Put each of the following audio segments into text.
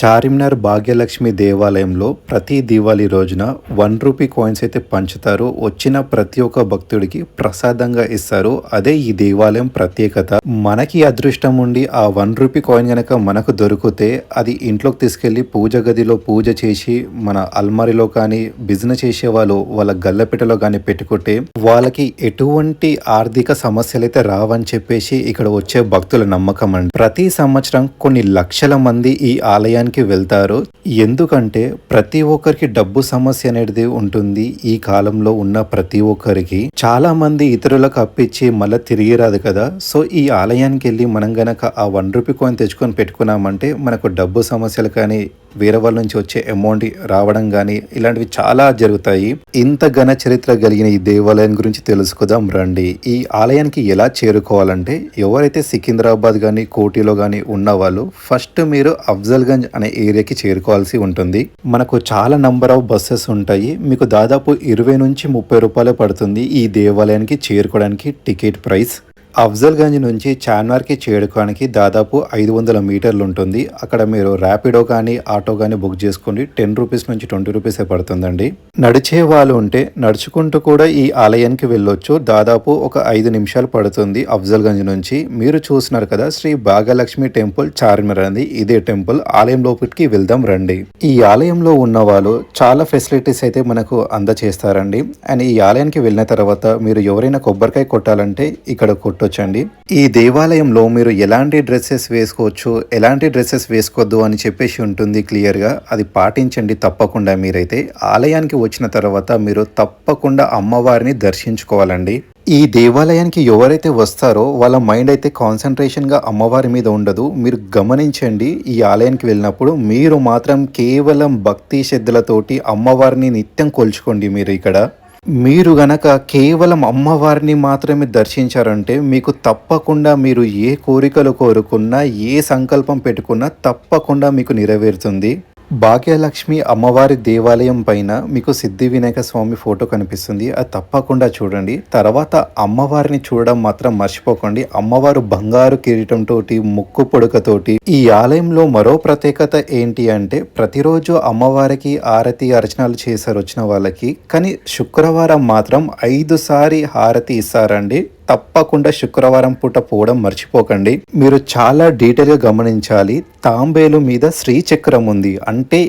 చార్మినార్ భాగ్యలక్ష్మి దేవాలయంలో ప్రతి దివాళీ రోజున వన్ రూపీ కాయిన్స్ అయితే పంచుతారు. వచ్చిన ప్రతి ఒక్క భక్తుడికి ప్రసాదంగా ఇస్తారు. అదే ఈ దేవాలయం ప్రత్యేకత. మనకి అదృష్టం ఉండి ఆ వన్ రూపీ కాయిన్ కనుక మనకు దొరికితే అది ఇంట్లోకి తీసుకెళ్ళి పూజ గదిలో పూజ చేసి మన అల్మారిలో కానీ బిజినెస్ చేసే వాళ్ళు వాళ్ళ గల్లపెట్టలో కానీ పెట్టుకుంటే వాళ్ళకి ఎటువంటి ఆర్థిక సమస్యలు అయితే రావని చెప్పేసి ఇక్కడ వచ్చే భక్తుల నమ్మకం అండి. ప్రతి సంవత్సరం కొన్ని లక్షల మంది ఈ ఆలయానికి వెళ్తారు ఎందుకంటే ప్రతి ఒక్కరికి డబ్బు సమస్య అనేది ఉంటుంది. ఈ కాలంలో ఉన్న ప్రతి ఒక్కరికి చాలా మంది ఇతరులకు అప్పించి మళ్ళీ తిరిగి రాదు కదా. సో ఈ ఆలయానికి వెళ్ళి మనం గనక ఆ వన్ రూపీ కాయిన్ తెచ్చుకొని పెట్టుకున్నామంటే మనకు డబ్బు సమస్యలు కానీ వేరే వాళ్ళ నుంచి వచ్చే అమౌంట్ రావడం కానీ ఇలాంటివి చాలా జరుగుతాయి. ఇంత ఘన చరిత్ర కలిగిన ఈ దేవాలయం గురించి తెలుసుకుందాం రండి. ఈ ఆలయానికి ఎలా చేరుకోవాలంటే ఎవరైతే సికింద్రాబాద్ కానీ కోటిలో కానీ ఉన్న వాళ్ళు ఫస్ట్ మీరు అఫ్జల్గంజ్ అనే ఏరియాకి చేరుకోవాల్సి ఉంటుంది. మనకు చాలా నంబర్ ఆఫ్ బస్సెస్ ఉంటాయి. మీకు దాదాపు ఇరవై నుంచి ముప్పై రూపాయలు పడుతుంది ఈ దేవాలయానికి చేరుకోవడానికి టికెట్ ప్రైస్ అఫ్జల్గంజ్ నుంచి చార్మినార్కి చేరుకోవడానికి దాదాపు ఐదు వందల మీటర్లు ఉంటుంది. అక్కడ మీరు ర్యాపిడో కానీ ఆటో కానీ బుక్ చేసుకోండి. టెన్ రూపీస్ నుంచి ట్వంటీ రూపీసే పడుతుందండి. నడిచే వాళ్ళు ఉంటే నడుచుకుంటూ కూడా ఈ ఆలయానికి వెళ్ళొచ్చు. దాదాపు ఒక ఐదు నిమిషాలు పడుతుంది అఫ్జల్గంజ్ నుంచి. మీరు చూసినారు కదా శ్రీ భాగలక్ష్మి టెంపుల్ చార్మినార్ అనేది ఇదే టెంపుల్. ఆలయం లోపలికి వెళ్దాం రండి. ఈ ఆలయంలో ఉన్న వాళ్ళు చాలా ఫెసిలిటీస్ అయితే మనకు అందచేస్తారండి. అండ్ ఈ ఆలయానికి వెళ్ళిన తర్వాత మీరు ఎవరైనా కొబ్బరికాయ కొట్టాలంటే ఇక్కడ కొట్టొచ్చండి ఈ దేవాలయంలో మీరు ఎలాంటి డ్రెస్సెస్ వేసుకోవచ్చు ఎలాంటి డ్రెస్సెస్ వేసుకోవద్దు అని చెప్పేసి ఉంటుంది క్లియర్గా. అది పాటించండి తప్పకుండా మీరైతే. ఆలయానికి వచ్చిన తర్వాత మీరు తప్పకుండా అమ్మవారిని దర్శించుకోవాలండి. ఈ దేవాలయానికి ఎవరైతే వస్తారో వాళ్ళ మైండ్ అయితే కాన్సన్ట్రేషన్గా అమ్మవారి మీద ఉండదు. మీరు గమనించండి ఈ ఆలయానికి వెళ్ళినప్పుడు మీరు మాత్రం కేవలం భక్తి శ్రద్ధలతోటి అమ్మవారిని నిత్యం కొలుచుకోండి మీరు ఇక్కడ. మీరు గనక కేవలం అమ్మవారిని మాత్రమే దర్శించారంటే మీకు తప్పకుండా మీరు ఏ కోరికలు కోరుకున్నా ఏ సంకల్పం పెట్టుకున్నా తప్పకుండా మీకు నెరవేరుతుంది. భాగ్యలక్ష్మి అమ్మవారి దేవాలయం పైన మీకు సిద్ధి వినాయక స్వామి ఫోటో కనిపిస్తుంది. అది తప్పకుండా చూడండి. తర్వాత అమ్మవారిని చూడడం మాత్రం మర్చిపోకండి. అమ్మవారు బంగారు కిరీటంతో ముక్కు పొడుకతోటి ఈ ఆలయంలో మరో ప్రత్యేకత ఏంటి అంటే ప్రతిరోజు అమ్మవారికి హారతి అర్చనలు చేశారు వచ్చిన వాళ్ళకి. కానీ శుక్రవారం మాత్రం ఐదు సారి హారతి ఇస్తారండి. తప్పకుండా శుక్రవారం పూట పోవడం మర్చిపోకండి. మీరు చాలా డీటెయిల్గా గమనించాలి. తాంబేలు మీద శ్రీచక్రం ఉంది. అంటే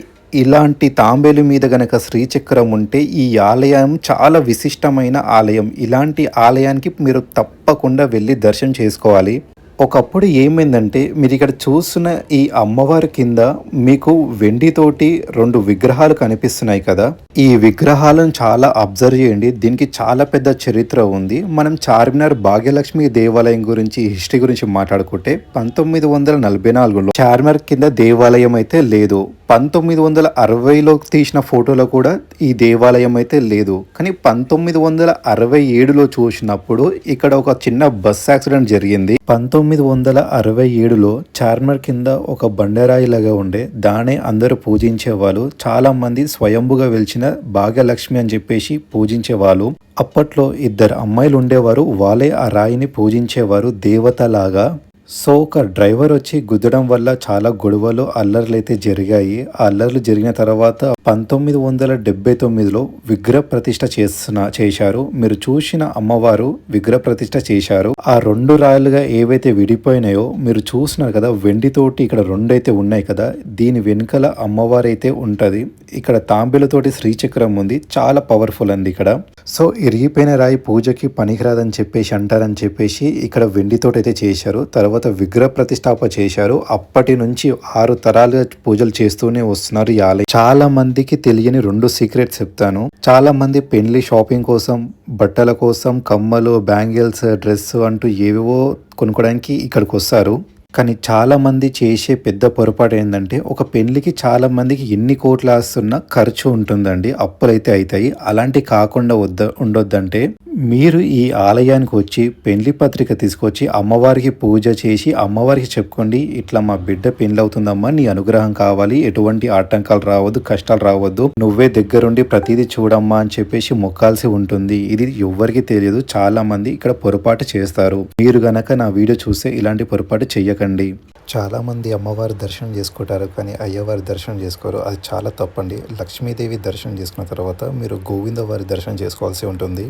ఇలాంటి తాంబేలు మీద గనక శ్రీచక్రం ఉంటే ఈ ఆలయం చాలా విశిష్టమైన ఆలయం. ఇలాంటి ఆలయానికి మీరు తప్పకుండా వెళ్ళి దర్శనం చేసుకోవాలి. ఒకప్పుడు ఏమైందంటే మీరు ఇక్కడ చూస్తున్న ఈ అమ్మవారి కింద మీకు వెండితోటి రెండు విగ్రహాలు కనిపిస్తున్నాయి కదా. ఈ విగ్రహాలను చాలా అబ్జర్వ్ చేయండి. దీనికి చాలా పెద్ద చరిత్ర ఉంది. మనం చార్మినార్ భాగ్యలక్ష్మి దేవాలయం గురించి హిస్టరీ గురించి మాట్లాడుకుంటే పంతొమ్మిది వందల నలభై నాలుగులో చార్మినార్ కింద దేవాలయం అయితే లేదు. పంతొమ్మిది వందల అరవైలో తీసిన ఫోటోలో కూడా ఈ దేవాలయం అయితే లేదు. కానీ పంతొమ్మిది వందల అరవై ఏడులో చూసినప్పుడు ఇక్కడ ఒక చిన్న బస్ యాక్సిడెంట్ జరిగింది. పంతొమ్మిది వందల అరవై ఏడులో చార్మర్ కింద ఒక బండరాయి లాగా ఉండే దానే అందరూ పూజించేవాళ్ళు. చాలా మంది స్వయంభుగా వెలిచిన భాగ్యలక్ష్మి అని చెప్పేసి పూజించేవాళ్ళు. అప్పట్లో ఇద్దరు అమ్మాయిలు ఉండేవారు. వాళ్ళే ఆ రాయిని పూజించేవారు. దేవతలాగా సో ఒక డ్రైవర్ వచ్చి గుద్దడం వల్ల చాలా గొడవలు అల్లర్లు అయితే జరిగాయి. ఆ అల్లర్లు జరిగిన తర్వాత పంతొమ్మిది వందల డెబ్బై తొమ్మిదిలో విగ్రహ ప్రతిష్ట చేస్తున్న చేశారు. మీరు చూసిన అమ్మవారు విగ్రహ ప్రతిష్ట చేశారు. ఆ రెండు రాయలుగా ఏవైతే విడిపోయినాయో మీరు చూసినారు కదా వెండితోటి ఇక్కడ రెండు అయితే ఉన్నాయి కదా దీని వెనుకల అమ్మవారు అయితే ఉంటది. ఇక్కడ తాంబేలతోటి శ్రీచక్రం ఉంది. చాలా పవర్ఫుల్ అండి ఇక్కడ. సో ఇరిగిపోయిన రాయి పూజకి పనికిరాదని చెప్పేసి అంటారని చెప్పేసి ఇక్కడ వెండితోటైతే అయితే చేశారు. తర్వాత విగ్రహ ప్రతిష్టాపన చేశారు. అప్పటి నుంచి ఆరు తరాలుగా పూజలు చేస్తూనే వస్తున్నారు ఈ ఆలయం. చాలా మందికి తెలియని రెండు సీక్రెట్స్ చెప్తాను. చాలా మంది పెళ్ళి షాపింగ్ కోసం బట్టల కోసం కమ్మలు బ్యాంగిల్స్ డ్రెస్ అంటూ ఏవేవో కొనుక్కోవడానికి ఇక్కడికి వస్తారు. కానీ చాలామంది చేసే పెద్ద పొరపాటు ఏంటంటే ఒక పెళ్ళికి చాలా మందికి ఎన్ని కోట్లు ఆస్తున్నా ఖర్చు ఉంటుందండి అప్పులైతే అవుతాయి అలాంటి కాకుండా వద్ద ఉండొద్దంటే మీరు ఈ ఆలయానికి వచ్చి పెళ్ళి పత్రిక తీసుకొచ్చి అమ్మవారికి పూజ చేసి అమ్మవారికి చెప్పుకోండి ఇట్లా మా బిడ్డ పెళ్ళవుతుందమ్మా నీ అనుగ్రహం కావాలి ఎటువంటి ఆటంకాలు రావద్దు కష్టాలు రావద్దు నువ్వే దగ్గరుండి ప్రతిదీ చూడమ్మా అని చెప్పేసి మొక్కాల్సి ఉంటుంది. ఇది ఎవ్వరికి తెలియదు. చాలా మంది ఇక్కడ పొరపాటు చేస్తారు. మీరు గనక నా వీడియో చూస్తే ఇలాంటి పొరపాటు చెయ్యకండి చాలామంది అమ్మవారి దర్శనం చేసుకుంటారు కానీ అయ్యవారి దర్శనం చేసుకోరు. అది చాలా తప్పండి. లక్ష్మీదేవి దర్శనం చేసుకున్న తర్వాత మీరు గోవిందవారి దర్శనం చేసుకోవాల్సి ఉంటుంది.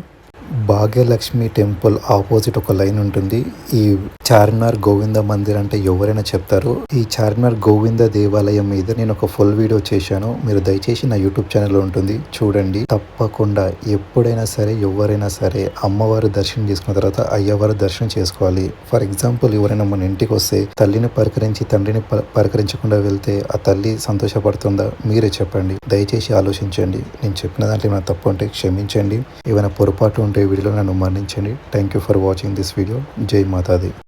భాగ్యలక్ష్మి టెంపుల్ ఆపోజిట్ ఒక లైన్ ఉంటుంది. ఈ చార్మినార్ గోవింద మందిర్ అంటే ఎవరైనా చెప్తారు. ఈ చార్మినార్ గోవింద దేవాలయం మీద నేను ఒక ఫుల్ వీడియో చేశాను. మీరు దయచేసి నా యూట్యూబ్ ఛానల్ ఉంటుంది. చూడండి. తప్పకుండా ఎప్పుడైనా సరే ఎవరైనా సరే అమ్మవారి దర్శనం చేసుకున్న తర్వాత అయ్యవారి దర్శనం చేసుకోవాలి. ఫర్ ఎగ్జాంపుల్ ఎవరైనా మన ఇంటికి వస్తే తల్లిని పలకరించి తండ్రిని ప- పలకరించకుండా వెళ్తే ఆ తల్లి సంతోషపడుతుందా? మీరే చెప్పండి. దయచేసి ఆలోచించండి. నేను చెప్పిన దాంట్లో ఏమైనా తప్పు ఉంటే క్షమించండి. ఏమైనా పొరపాటు ఉంటే వీడియోలో నన్ను మరణించండి thank you for watching this video జై మాతాది.